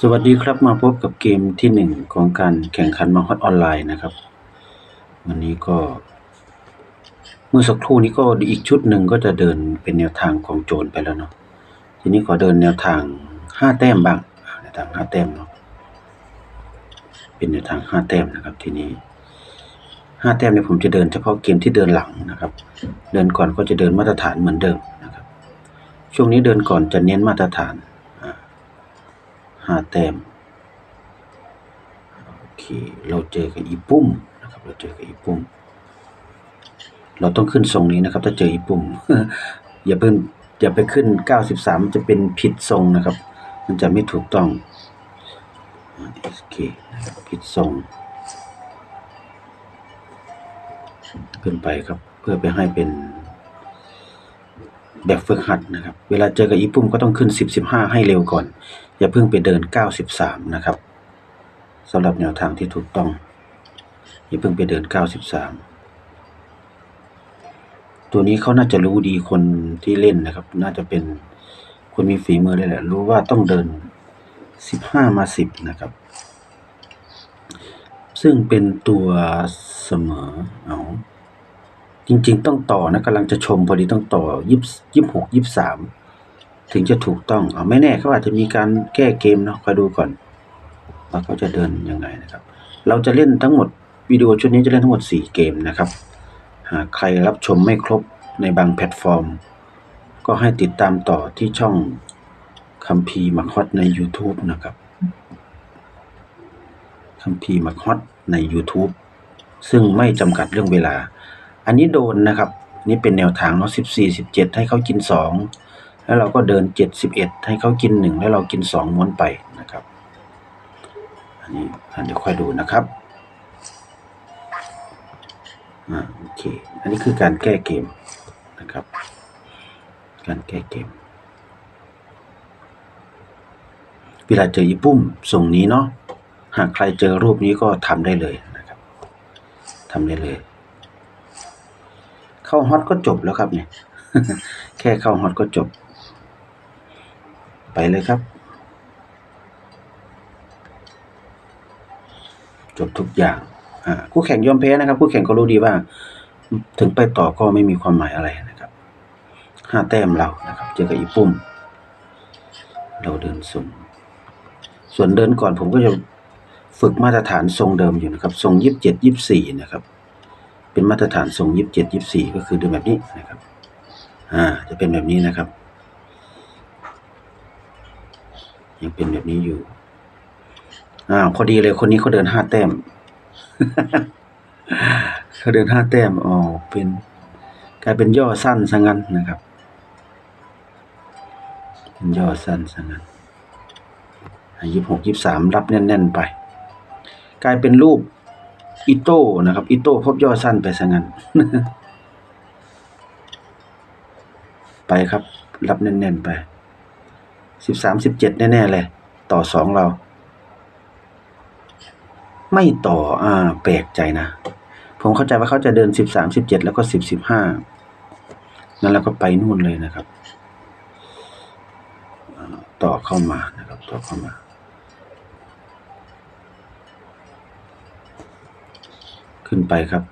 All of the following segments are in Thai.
สวัสดีครับมาพบกับเกมที่หนึ่งของการแข่งขันมาฮอตออนไลน์นะครับ วันนี้ก็ เมื่อสักครู่นี้ก็อีกชุดหนึ่งก็จะเดินเป็นแนวทางของโจรไปแล้วเนาะทีนี้ขอเดินแนวทางห้าแต้มบ้างแนวทางห้าแต้มเนาะเป็นแนวทางห้าแต้มนะครับ ทีนี้ห้าแต้มเนี่ยผมจะเดินเฉพาะเกมที่เดินหลังนะครับ เดินก่อนก็จะเดินมาตรฐานเหมือนเดิมนะครับ ช่วงนี้เดินก่อนจะเน้นมาตรฐาน ห้าแต้มโอเคเราเจอกับอีปุ้มนะครับเราเจอกับอีปุ้มเราต้องขึ้นทรงนี้นะครับ ถ้าเจออีปุ่มอย่าเพิ่งอย่าไปขึ้น 93 จะเป็นผิดทรงนะครับ มันจะไม่ถูกต้องโอเคผิดทรงขึ้นไปครับ เพื่อไปให้เป็น แบบฝึกหัดนะครับ เวลาเจอกับอีปุ่มก็ต้องขึ้น 10 15 ให้เร็วก่อน อย่าเพิ่งไปเดิน 93 นะครับสำหรับแนวทางที่ถูกต้อง อย่าเพิ่งไปเดิน 93 ตัวนี้เขาน่าจะรู้ดีคนที่เล่นนะครับ น่าจะเป็นคนมีฝีมือเลยแหละ รู้ว่าต้องเดิน 15 มา 10 นะครับ ซึ่งเป็นตัวเสมอเอา จริง ๆ ต้องต่อนะกำลังจะชมพอดีต้องต่อยี่ยี่หกยี่สามถึงจะถูกต้องเอาไม่แน่เขาอาจจะมีการแก้เกมเนาะคอยดูก่อนว่าเขาจะเดินยังไงนะครับ เราจะเล่นทั้งหมดวิดีโอชุดนี้จะเล่นทั้งหมด 4 เกมนะครับ หากใครรับชมไม่ครบในบางแพลตฟอร์ม ก็ให้ติดตามต่อที่ช่องคัมภีมักฮอตใน YouTube นะครับคัมภีมักฮอตใน YouTube ซึ่งไม่จำกัดเรื่องเวลา อันนี้โดนนะครับ นี่เป็นแนวทางเนาะ14 17ให้เขากิน2แล้วเราก็เดิน7 11ให้เขากิน1แล้วเรากิน2ม้วนไปนะครับ อันนี้เดี๋ยวค่อยดูนะครับอ่าโอเค อันนี้คือการแก้เกมนะครับ การแก้เกมเวลาเจออีปุ้มส่งนี้เนาะหากใครเจอรูปนี้ก็ทำได้เลยนะครับทำได้เลย เข้าฮอตก็จบแล้วครับเนี่ย แค่เข้าฮอตก็จบ ไปเลยครับ จบทุกอย่างคู่แข่งยอมแพ้นะครับ คู่แข่งก็รู้ดีว่า ถึงไปต่อก็ไม่มีความหมายอะไรนะครับห้าแต้มเรานะครับ เจอกับอีปุ้มเราเดินส่งส่วนเดินก่อนผมก็จะฝึกมาตรฐานทรงเดิมอยู่นะครับ ทรงยี่สิบเจ็ดยี่สิบสี่นะครับ เป็นมาตรฐานทรงยี่สิบเจ็ดยี่สิบสี่ก็คือเดินแบบนี้นะครับ อ่า จะเป็นแบบนี้นะครับ ยังเป็นแบบนี้อยู่อ่าพอดีเลยคนนี้เขาเดินห้าแต้มเขาเดินห้าแต้มอ๋อเป็นกลายเป็นย่อสั้นซะงั้นนะครับเป็นย่อสั้นซะงั้นยี่สิบหกยี่สามรับแน่น ๆ ไป กลายเป็นรูป อิโต้นะครับอิโต้พบย่อสั้นไปซะงั้น ไปครับ รับแน่นๆไปสิบสามสิบเจ็ดแน่ๆเลย ต่อสองเรา ไม่ต่ออ่าแปลกใจนะ ผมเข้าใจว่าเขาจะเดินสิบสามสิบเจ็ดแล้วก็สิบสิบห้านั่นแล้วก็ไปนู่นเลยนะครับ ต่อเข้ามานะครับ ต่อเข้ามา ขึ้นไปครับ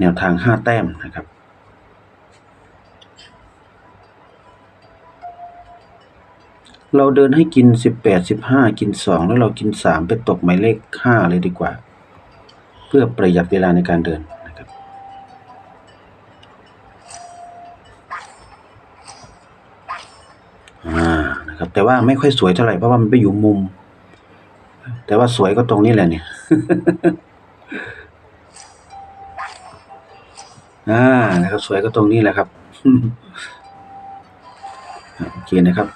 แนวทางห้าแต้มนะครับ เราเดินให้กินสิบแปดสิบห้ากินสองแล้วเรากินสามไปตกหมายเลขห้าเลยดีกว่า เพื่อประหยัดเวลาในการเดินนะครับ อ่านะครับ แต่ว่าไม่ค่อยสวยเท่าไหร่เพราะว่ามันไปอยู่มุม แต่ว่าสวยก็ตรงนี้แหละเนี่ย อ่านะครับ สวยก็ตรงนี้แหละครับโอเคนะครับ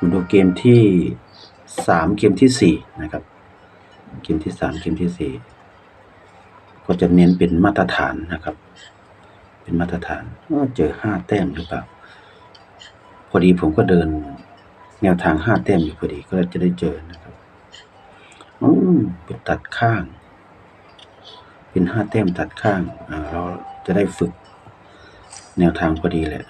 มาดูเกมที่สามเกมที่สี่นะครับ เกมที่สามเกมที่สี่ ก็จะเน้นเป็นมาตรฐานนะครับ เป็นมาตรฐานเจอห้าแต้มหรือเปล่า พอดีผมก็เดิน แนวทางห้าแต้มอยู่พอดีก็จะได้เจอนะครับอืมไปตัดข้าง เป็นห้าแต้มตัดข้างอ่าเราจะได้ฝึก แนวทางพอดีแหละ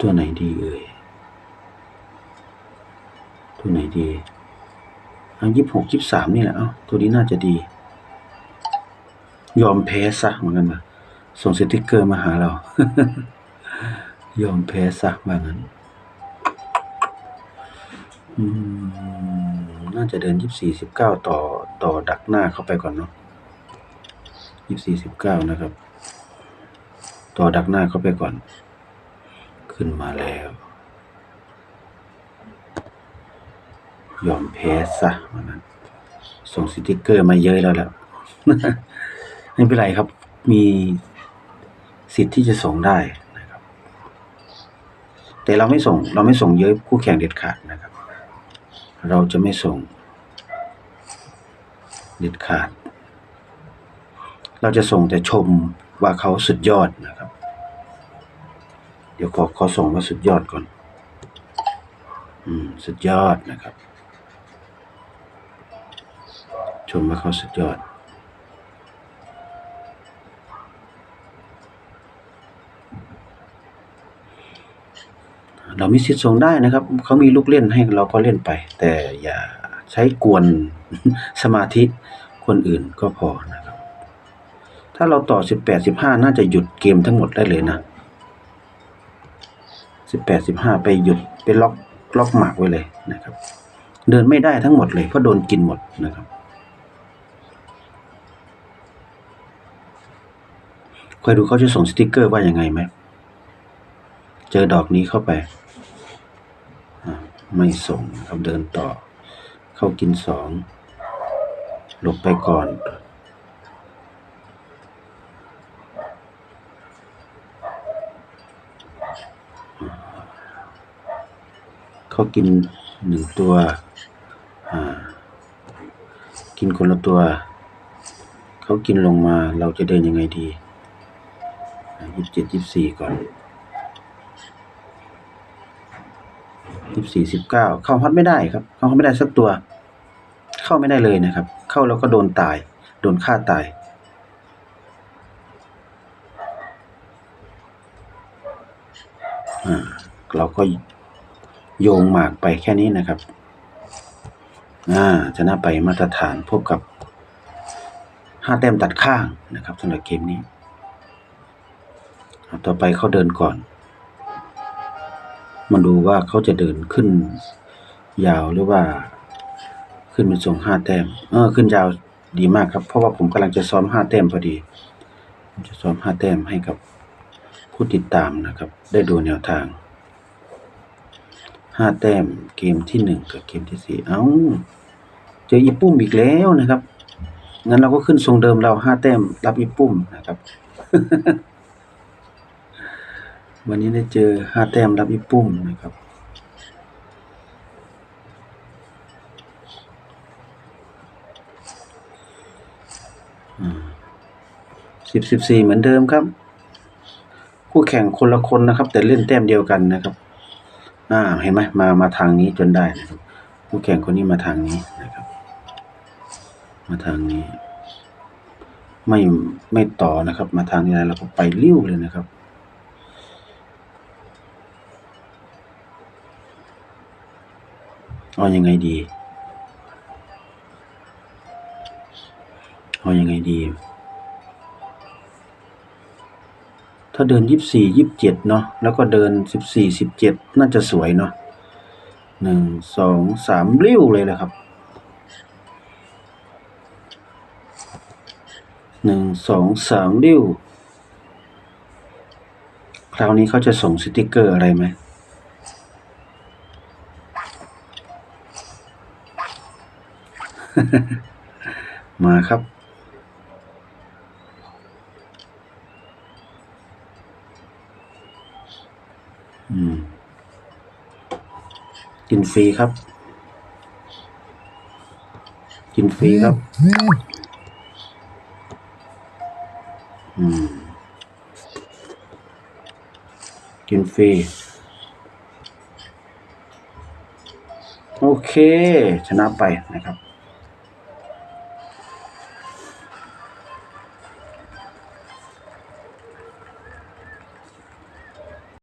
ตัวไหนดีเอ่ย ตัวไหนดี เอายี่หกยี่สามนี่แหละเอ้าตัวนี้น่าจะดี ยอมแพ้ซะเหมือนกันนะส่งสติกเกอร์มาหาเรา ยอมแพ้ซะว่างั้นอืมน่าจะเดินยี่สี่สิบเก้าต่อต่อดักหน้าเข้าไปก่อนเนาะยี่สี่สิบเก้านะครับ ต่อดักหน้าเข้าไปก่อน ขึ้นมาแล้ว ยอมแพ้ซะว่างั้นส่งสติกเกอร์มาเยอะแล้วแหละไม่เป็นไรครับ มีสิทธิ์ที่จะส่งได้นะครับ แต่เราไม่ส่ง เราไม่ส่งเยอะคู่แข่งเด็ดขาดนะครับ เราจะไม่ส่ง เด็ดขาด เราจะส่งแต่ชมว่าเขาสุดยอดนะครับ เดี๋ยวขอขอส่งว่าสุดยอดก่อน อืม สุดยอดนะครับ ชมว่าเขาสุดยอด เรามีสิทธิ์ส่งได้นะครับ เขามีลูกเล่นให้เราก็เล่นไป แต่อย่าใช้กวนสมาธิคนอื่นก็พอนะครับ ถ้าเราต่อสิบแปดสิบห้าน่าจะหยุดเกมทั้งหมดได้เลยนะสิบแปดสิบห้าไปหยุดไปล็อกล็อกหมากไว้เลยนะครับ เดินไม่ได้ทั้งหมดเลยเพราะโดนกินหมดนะครับ คอยดูเขาจะส่งสติกเกอร์ว่ายังไงไหม เจอดอกนี้เข้าไป ไม่ส่งครับเดินต่อ เข้ากินสอง หลบไปก่อนเขากินหนึ่งตัว กินคนละตัว เขากินลงมาเราจะเดินยังไงดี ยี่สิบเจ็ดยี่สิบสี่ก่อนยี่สี่สิบเก้าเข้าฮอตไม่ได้ครับ เข้าฮอตไม่ได้สักตัว เข้าไม่ได้เลยนะครับ เข้าแล้วก็โดนตาย โดนฆ่าตายอ่าเราก็โยงหมากไปแค่นี้นะครับ อ่าชนะไปมาตรฐานพบกับห้าแต้มตัดข้างนะครับสำหรับเกมนี้ ต่อไปเขาเดินก่อน มาดูว่าเขาจะเดินขึ้น ยาวหรือว่า ขึ้นเป็นทรงห้าแต้ม เออ ขึ้นยาวดีมากครับ เพราะว่าผมกำลังจะซ้อมห้าแต้มพอดีจะซ้อมห้าแต้มให้กับผู้ติดตามนะครับ ได้ดูแนวทางห้าแต้มเกมที่หนึ่งกับเกมที่สี่เอ้า เจออีปุ้มอีกแล้วนะครับ งั้นเราก็ขึ้นทรงเดิมเราห้าแต้มรับอีปุ้มนะครับ วันนี้ได้เจอห้าแต้มรับอีปุ้มนะครับ สิบสิบสี่เหมือนเดิมครับ คู่แข่งคนละคนนะครับ แต่เล่นแต้มเดียวกันนะครับ อ่า เห็นไหมมา มาทางนี้จนได้นะครับ คู่แข่งคนนี้มาทางนี้นะครับ มาทางนี้ ไม่ ไม่ต่อนะครับ มาทางนี้แล้วเราก็ไปเลี้ยวเลยนะครับ เอายังไงดี เอายังไงดี ถ้าเดินยี่สิบสี่ยี่สิบเจ็ดเนาะ แล้วก็เดินสิบสี่สิบเจ็ดน่าจะสวยเนาะหนึ่งสองสามเลี้ยวเลยแหละครับหนึ่งสองสามเลี้ยวคราวนี้เขาจะส่งสติกเกอร์อะไรไหม มาครับ อืม กินฟรีครับ กินฟรีครับ อืม กินฟรีโอเค ชนะไปนะครับ